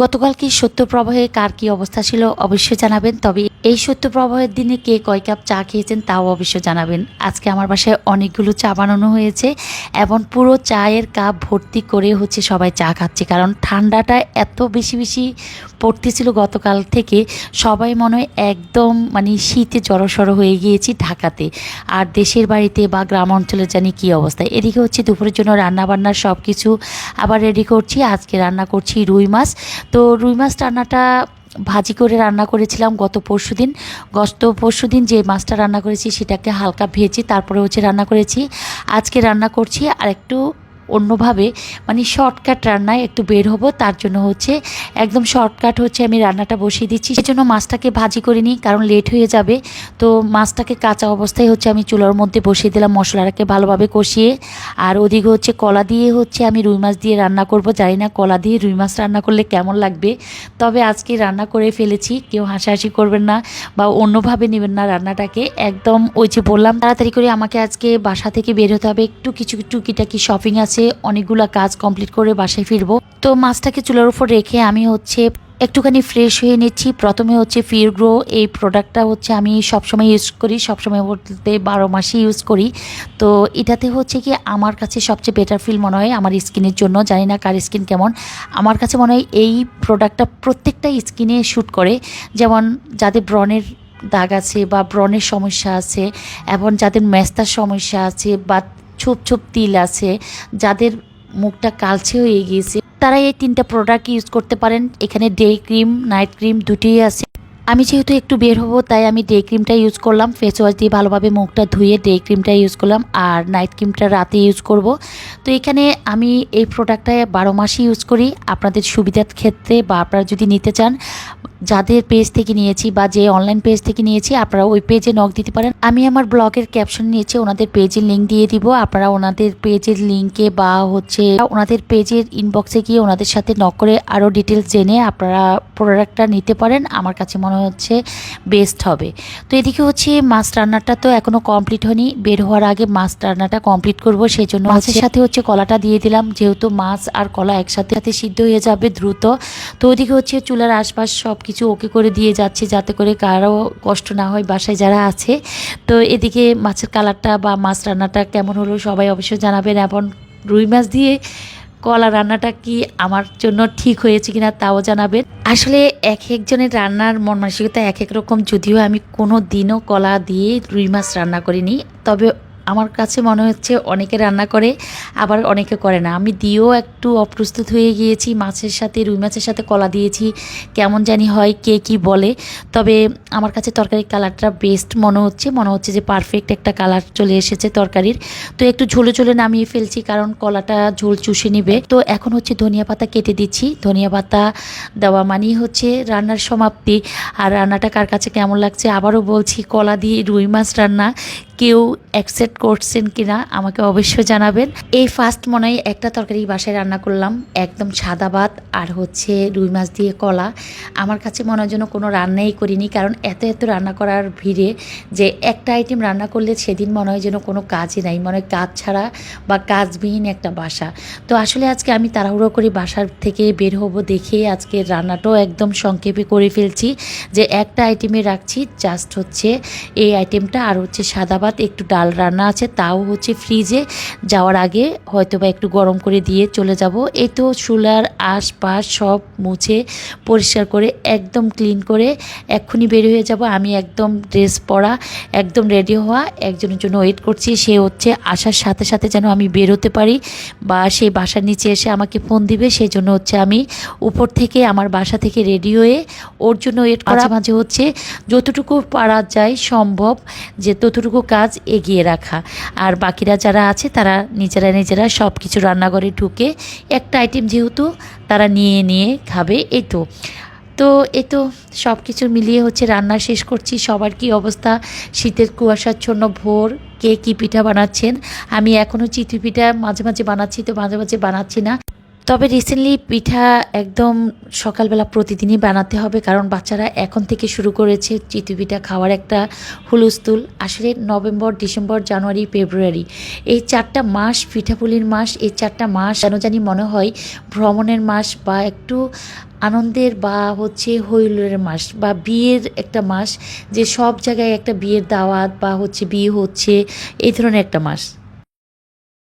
গতকালকে সত্যপ্রবাহে কার কি অবস্থা ছিল অবশ্যই জানাবেন, তবে এই সত্যপ্রবাহের দিনে কে কয় কাপ চা খেয়েছেন তাও অবশ্যই জানাবেন। আজকে আমার বাসায় অনেকগুলো চা বানানো হয়েছে এবং পুরো চায়ের কাপ ভর্তি করে হচ্ছে সবাই চা খাচ্ছে, কারণ ঠান্ডাটা এত বেশি বেশি পড়তেছিল গতকাল থেকে, সবাই মনে হয় একদম মানে শীতে জড়সড় হয়ে গিয়েছি ঢাকাতে। আর দেশের বাড়িতে বা গ্রাম অঞ্চলে জানি কী অবস্থা। এদিকে হচ্ছে দুপুরের জন্য রান্না বান্নার সব কিছু আবার রেডি করছি। আজকে রান্না করছি রুই মাছ। তো রুই মাছ রান্নাটা ভাজি করে রান্না করেছিলাম গত পরশু দিন। গত পরশু দিন যে মাছটা রান্না করেছি সেটাকে হালকা ভেজে তারপরে হচ্ছে রান্না করেছি। আজকে রান্না করছি আর একটু অন্যভাবে মানে শর্টকাট রান্নায় একটু বের হব, তার জন্য হচ্ছে একদম শর্টকাট হচ্ছে আমি রান্নাটা বসিয়ে দিচ্ছি। সেজন্য মাছটাকে ভাজি করে নিই, কারণ লেট হয়ে যাবে। তো মাছটাকে কাঁচা অবস্থায় হচ্ছে আমি চুলার মধ্যে বসিয়ে দিলাম মশলাটাকে ভালোভাবে কষিয়ে। আর ওদিকে হচ্ছে কলা দিয়ে হচ্ছে আমি রুই মাছ দিয়ে রান্না করব। জানি না কলা দিয়ে রুই মাছ রান্না করলে কেমন লাগবে। তবে আজকে রান্না করে ফেলেছি, কেউ হাসাহাসি করবেন না বা অন্যভাবে নেবেন না রান্নাটাকে। একদম ওই যে বললাম, তাড়াতাড়ি করে আমাকে আজকে বাসা থেকে বের হতে হবে। একটু কিছু টুকিটাকি শপিং আছে অনেকগুলো কাজ কমপ্লিট করে বাসায় ফিরবো। তো মাছটাকে চুলার উপর রেখে আমি হচ্ছে একটুখানি ফ্রেশ হয়ে নিচ্ছি। প্রথমে হচ্ছে ফির গ্রো এই প্রোডাক্টটা হচ্ছে আমি সবসময় ইউজ করি সবসময় বলতে বারো মাসে ইউজ করি। তো এটাতে হচ্ছে কি আমার কাছে সবচেয়ে বেটার ফিল মনে হয় আমার স্কিনের জন্য, জানি না কার স্কিন কেমন। আমার কাছে মনে হয় এই প্রোডাক্টটা প্রত্যেকটা স্কিনে শ্যুট করে। যেমন যাদের ব্রণের দাগ আছে বা ব্রণের সমস্যা আছে, এবং যাদের মেস্তার সমস্যা আছে বা ছোপ ছোপ তিল আছে, যাদের মুখটা কালচে হয়ে গিয়েছে। তারা এই তিনটা প্রোডাক্ট ইউজ করতে পারেন। এখানে ডে ক্রিম নাইট ক্রিম দুটিই আছে। আমি যেহেতু একটু বের হব, তাই আমি ডে ক্রিমটা ইউজ করলাম। ফেস ওয়াশ দিয়ে ভালোভাবে মুখটা ধুয়ে ডে ক্রিমটা ইউজ করলাম। আর নাইট ক্রিমটা রাতে ইউজ করব। তো এখানে আমি এই প্রোডাক্টটা বারো মাসই ইউজ করি। আপনাদের সুবিধার ক্ষেত্রে বা আপনারা যদি নিতে চান যাদের পেজ থেকে নিয়েছি বা যে অনলাইন পেজ থেকে নিয়েছি আপনারা ওই পেজে নক দিতে পারেন। আমি আমার ব্লগের ক্যাপশন নিয়েছি ওনাদের পেজের লিঙ্ক দিয়ে দিব। আপনারা ওনাদের পেজের লিঙ্কে বা হচ্ছে ওনাদের পেজের ইনবক্সে গিয়ে ওনাদের সাথে নক করে আরও ডিটেলস জেনে আপনারা প্রোডাক্টটা নিতে পারেন। আমার কাছে মনে হচ্ছে বেস্ট হবে। তো এদিকে হচ্ছে মাছ রান্নাটা তো এখনও কমপ্লিট হয়নি। বের হওয়ার আগে মাছ রান্নাটা কমপ্লিট করব সেই জন্য মাছের সাথে হচ্ছে কলাটা দিয়ে দিলাম। যেহেতু মাছ আর কলা একসাথে সাথে সিদ্ধ হয়ে যাবে দ্রুত। তো ওদিকে হচ্ছে চুলার আশপাশ সব কিছু ওকে করে দিয়ে যাচ্ছে যাতে করে কারও কষ্ট না হয় বাসায় যারা আছে। তো এদিকে মাছের কালারটা বা মাছ রান্নাটা কেমন হলো সবাই অবশ্যই জানাবেন এবং রুই মাছ দিয়ে কলা রান্নাটা কি আমার জন্য ঠিক হয়েছে কিনা তাও জানাবেন। আসলে এক একজনের রান্নার মন মানসিকতা এক এক রকম, যদিও আমি কোনো দিনও কলা দিয়ে রুই মাছ রান্না করিনি। তবে আমার কাছে মনে হচ্ছে অনেকে রান্না করে, আবার অনেকে করে না। আমি দিয়েও একটু অপ্রস্তুত হয়ে গিয়েছি, মাছের সাথে, রুই মাছের সাথে কলা দিয়েছি, কেমন জানি হয়, কে কি বলে। তবে আমার কাছে তরকারির কালারটা বেস্ট মনে হচ্ছে মনে হচ্ছে যে পারফেক্ট একটা কালার চলে এসেছে তরকারির। তো একটু ঝোলে ঝোলে নামিয়ে ফেলছি, কারণ কলাটা ঝোল চুষে নিবে। তো এখন হচ্ছে ধনিয়া পাতা কেটে দিচ্ছি। ধনিয়া পাতা দেওয়া মানেই হচ্ছে রান্নার সমাপ্তি। আর রান্নাটা কার কাছে কেমন লাগছে, আবারও বলছি, কলা দিয়ে রুই মাছ রান্না কেউ অ্যাকসেপ্ট করছেন কিনা আমাকে অবশ্যই জানাবেন। এই ফার্স্ট মনে হয় একটা তরকারি বাসায় রান্না করলাম, একদম সাদা ভাত আর হচ্ছে রুই মাছ দিয়ে কলা। আমার কাছে মনে হয় যেন কোনো রান্নাই করিনি, কারণ এত এত রান্না করার ভিড়ে যে একটা আইটেম রান্না করলে সেদিন মনে হয় যেন কোনো কাজই নাই, মনে হয় কাজ ছাড়া বা কাজবিহীন একটা বাসা। তো আসলে আজকে আমি তাড়াহুড়ো করে বাসার থেকে বের হব দেখে আজকে রান্নাটাও একদম সংক্ষেপে করে ফেলছি যে একটা আইটেমে রাখছি জাস্ট হচ্ছে এই আইটেমটা আর হচ্ছে সাদা ভাত একটু ডাল রান্না আছে তাও হচ্ছে ফ্রিজে যাওয়ার আগে হয়তো বা একটু গরম করে দিয়ে চলে যাব। এই তো চুলার আশপাশ সব মুছে পরিষ্কার করে একদম ক্লিন করে এক্ষুনি বের হয়ে যাব। আমি একদম ড্রেস পরা একদম রেডি হওয়া একজনের জন্য ওয়েট করছি। সে হচ্ছে আসার সাথে সাথে যেন আমি বেরোতে পারি বা সেই বাসার নিচে এসে আমাকে ফোন দিবে। সেই জন্য হচ্ছে আমি উপর থেকে আমার বাসা থেকে রেডি হয়ে ওর জন্য ওয়েট করা। মাঝে হচ্ছে যতটুকু পারা যায় সম্ভব যে ততটুকু কাজ এগিয়ে রাখা। আর বাকিরা যারা আছে, তারা নিজেরা নিজেরা সব কিছু রান্নাঘরে ঢুকে একটা আইটেম যেহেতু তারা নিয়ে নিয়ে খাবে এই তো। তো, এ তো সব কিছু মিলিয়ে হচ্ছে রান্না শেষ করছি। সবার কি অবস্থা? শীতের কুয়াশাচ্ছন্ন ভোর কে কী পিঠা বানাচ্ছেন? আমি এখনও চিতই পিঠা মাঝে মাঝে বানাচ্ছি, তো মাঝে মাঝে বানাচ্ছি না। তবে রিসেন্টলি পিঠা একদম সকালবেলা প্রতিদিনই বানাতে হবে, কারণ বাচ্চারা এখন থেকে শুরু করেছে চিতু পিঠা খাওয়ার একটা হুলস্থুল। আসলে নভেম্বর, ডিসেম্বর, জানুয়ারি, ফেব্রুয়ারি, এই চারটা মাস, পিঠাপুলির মাস, এই চারটা মাস কেন জানি মনে হয় ভ্রমণের মাস বা একটু আনন্দের বা হচ্ছে হৈলের মাস বা বিয়ের একটা মাস, যে সব জায়গায় একটা বিয়ের দাওয়াত বা হচ্ছে বিয়ে হচ্ছে, এই ধরনের একটা মাস।